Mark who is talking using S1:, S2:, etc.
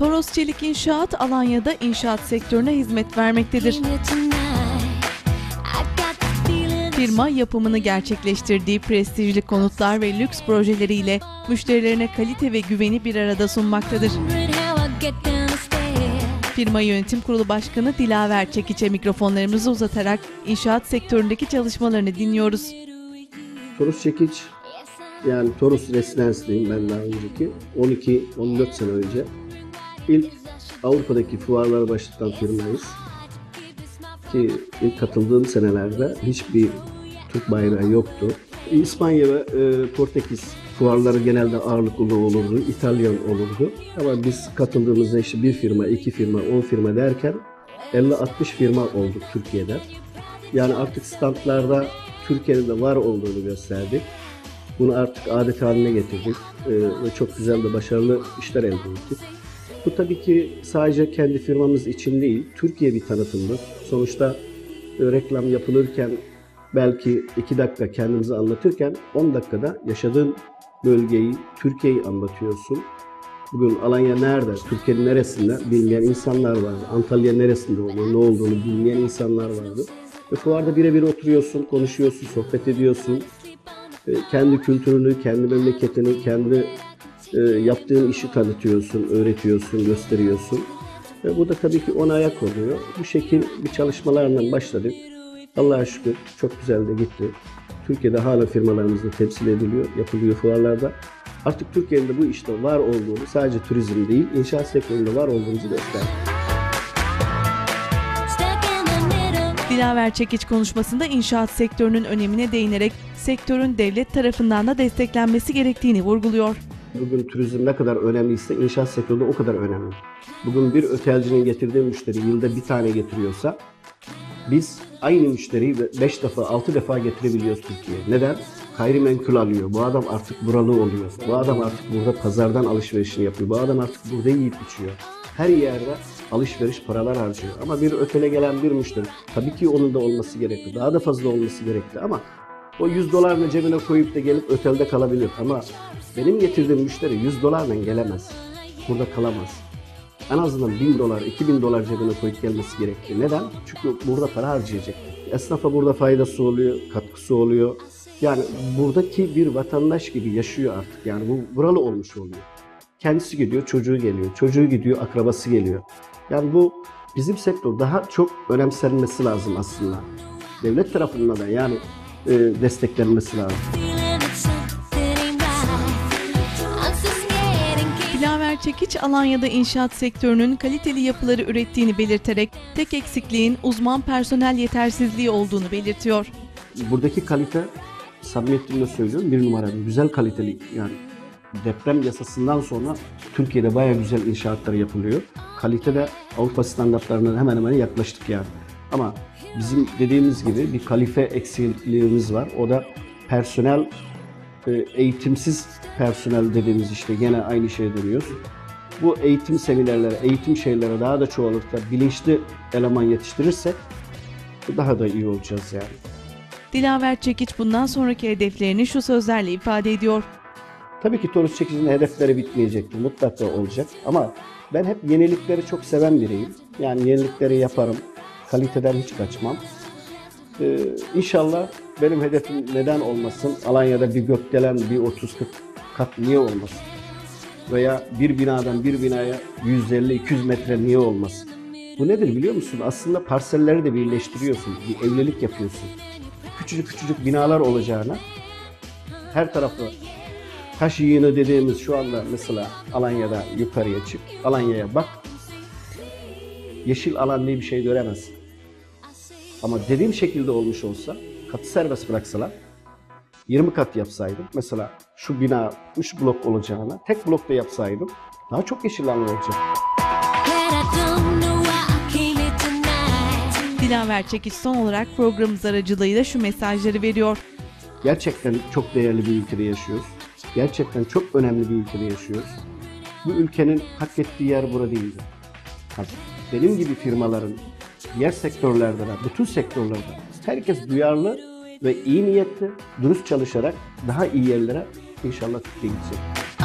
S1: Toros Çelik İnşaat Alanya'da inşaat sektörüne hizmet vermektedir. Firma yapımını gerçekleştirdiği prestijli konutlar ve lüks projeleriyle müşterilerine kalite ve güveni bir arada sunmaktadır. Firma Yönetim Kurulu Başkanı Dilaver Çekiç'e mikrofonlarımızı uzatarak inşaat sektöründeki çalışmalarını dinliyoruz.
S2: Toros Çekiç yani Toros Residence'deyim ben daha önceki 12-14 sene önce. İlk Avrupa'daki fuarlara başlatan firmayız. Ki ilk katıldığım senelerde hiçbir Türk bayrağı yoktu. İspanya ve e, Portekiz fuarları genelde ağırlıklı olurdu, İtalyan olurdu. Ama biz katıldığımızda işte bir firma, iki firma, on firma derken 50-60 firma olduk Türkiye'de. Yani artık standlarda Türkiye'de de var olduğunu gösterdik. Bunu artık adet haline getirdik e, ve çok güzel de başarılı işler elde ettik. Bu tabii ki sadece kendi firmamız için değil, Türkiye bir tanıtımdır. Sonuçta e, reklam yapılırken belki 2 dakika kendimizi anlatırken 10 dakikada yaşadığın bölgeyi, Türkiye'yi anlatıyorsun. Bugün Alanya nerede, Türkiye'nin neresinde bilmeyen insanlar var. Antalya neresinde olduğunu, ne olduğunu bilmeyen insanlar vardı. Ve fuarda birebir oturuyorsun, konuşuyorsun, sohbet ediyorsun. E, Kendi kültürünü, kendi memleketini, kendi e, yaptığın işi tanıtıyorsun, öğretiyorsun, gösteriyorsun. Ve bu da tabii ki ona ayak oluyor. Bu şekil bir çalışmalarla başladık. Allah'a şükür çok güzel de gitti. Türkiye'de hala firmalarımız da temsil ediliyor, yapılıyor fuarlarda. Artık Türkiye'de bu işte var olduğunu sadece turizm değil, inşaat sektöründe var olduğumuzu gösterdi.
S1: Dilaver Çekiç konuşmasında inşaat sektörünün önemine değinerek sektörün devlet tarafından da desteklenmesi gerektiğini vurguluyor.
S2: Bugün turizm ne kadar önemliyse inşaat sektörü de o kadar önemli. Bugün bir otelcinin getirdiği müşteri yılda bir tane getiriyorsa biz aynı müşteriyi 5 defa 6 defa getirebiliyoruz Türkiye'ye. Neden? Gayrimenkul alıyor. Bu adam artık buralı oluyor. Bu adam artık burada pazardan alışverişini yapıyor. Bu adam artık burada yiyip içiyor. Her yerde alışveriş paralar harcıyor. Ama bir otele gelen bir müşteri tabii ki onun da olması gerekli. Daha da fazla olması gerekli ama o 100 dolarını cebine koyup da gelip otelde kalabilir. Ama benim getirdiğim müşteri 100 dolarla gelemez. Burada kalamaz. En azından 1000 dolar, 2000 dolar cebine koyup gelmesi gerekli. Neden? Çünkü burada para harcayacak. Esnafa burada faydası oluyor, katkısı oluyor. Yani buradaki bir vatandaş gibi yaşıyor artık. Yani bu buralı olmuş oluyor. Kendisi gidiyor, çocuğu geliyor. Çocuğu gidiyor, akrabası geliyor. Yani bu bizim sektör daha çok önemsenmesi lazım aslında. Devlet tarafından da yani e, desteklenmesi lazım.
S1: Dilaver Çekiç Alanya'da inşaat sektörünün kaliteli yapıları ürettiğini belirterek tek eksikliğin uzman personel yetersizliği olduğunu belirtiyor.
S2: buradaki kalite samimiyetimle söylüyorum bir numara güzel kaliteli yani deprem yasasından sonra Türkiye'de bayağı güzel inşaatlar yapılıyor. Kalitede Avrupa standartlarına hemen hemen yaklaştık yani. Ama bizim dediğimiz gibi bir kalife eksikliğimiz var. O da personel e, eğitimsiz personel dediğimiz işte gene aynı şeye dönüyoruz. Bu eğitim seminerlere, eğitim şeylere daha da çoğalırsa, bilinçli eleman yetiştirirsek daha da iyi olacağız yani.
S1: Dilaver Çekiç bundan sonraki hedeflerini şu sözlerle ifade ediyor.
S2: Tabii ki Torus Çekici'nin hedefleri bitmeyecektir. Mutlaka olacak. Ama ben hep yenilikleri çok seven biriyim. Yani yenilikleri yaparım. Kaliteden hiç kaçmam. Ee, inşallah benim hedefim neden olmasın? Alanya'da bir gökdelen bir 30-40 kat niye olmasın? Veya bir binadan bir binaya 150-200 metre niye olmasın? Bu nedir biliyor musun? Aslında parselleri de birleştiriyorsun. Bir evlilik yapıyorsun. Küçücük küçücük binalar olacağına her tarafı taş yığını dediğimiz şu anda mesela Alanya'da yukarıya çık. Alanya'ya bak. Yeşil alan diye bir şey göremezsin. Ama dediğim şekilde olmuş olsa katı serbest bıraksalar 20 kat yapsaydım mesela şu bina 3 blok olacağına tek blokta yapsaydım daha çok yeşil alan olacak.
S1: Dilaver Çekiç son olarak programımız aracılığıyla şu mesajları veriyor.
S2: Gerçekten çok değerli bir ülkede yaşıyoruz. Gerçekten çok önemli bir ülkede yaşıyoruz. Bu ülkenin hak ettiği yer bura değildir. Benim gibi firmaların diğer sektörlerde de, bütün sektörlerde herkes duyarlı ve iyi niyetli, dürüst çalışarak daha iyi yerlere inşallah Türkiye gidecek.